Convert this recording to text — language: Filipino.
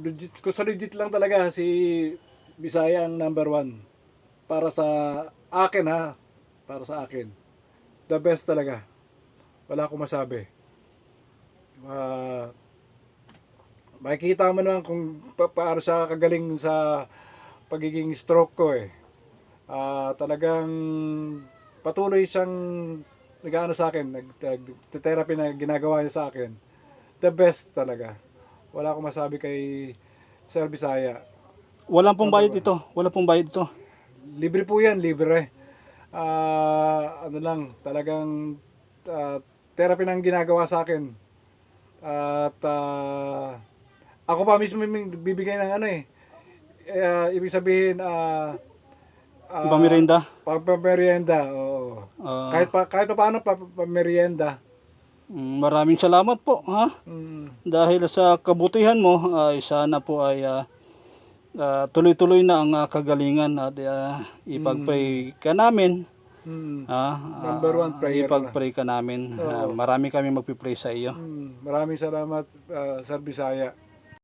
legit, kung sa legit lang talaga si Bisaya ang number one. Para sa akin ha. Para sa akin. The best talaga. Wala akong masabi. Ah, makikita mo naman kung pa paano siya kagaling sa pagiging stroke ko eh. Ah, talagang patuloy siyang nag-ano sa akin, nag, nag therapy na ginagawa niya sa akin. The best talaga. Wala akong masabi kay Sir Bisaya. Walang pong bayad ito. Walang pong bayad ito. Libre po yan, libre. Ah, ano lang, talagang ah, therapy nang ginagawa sa akin. At ah, ako pa mismo bibigay ng ano eh. Eh, ibig sabihin, ah, ah, Pamerinda. pagpamerienda, oo. Ah, kahit pa kahit pa paano pa, pamerienda. Mm, maraming salamat po. Ha? Mm, Dahil sa kabutihan mo, ay sana po ay ah, ah, tuloy-tuloy na ang ah, kagalingan at ah, ipag-pray ka namin. mm, Ah, Number one prayer Ipag-pray ka namin. Ah, marami kami magpipray sa iyo. mm. Maraming salamat, ah, Sir Bisaya.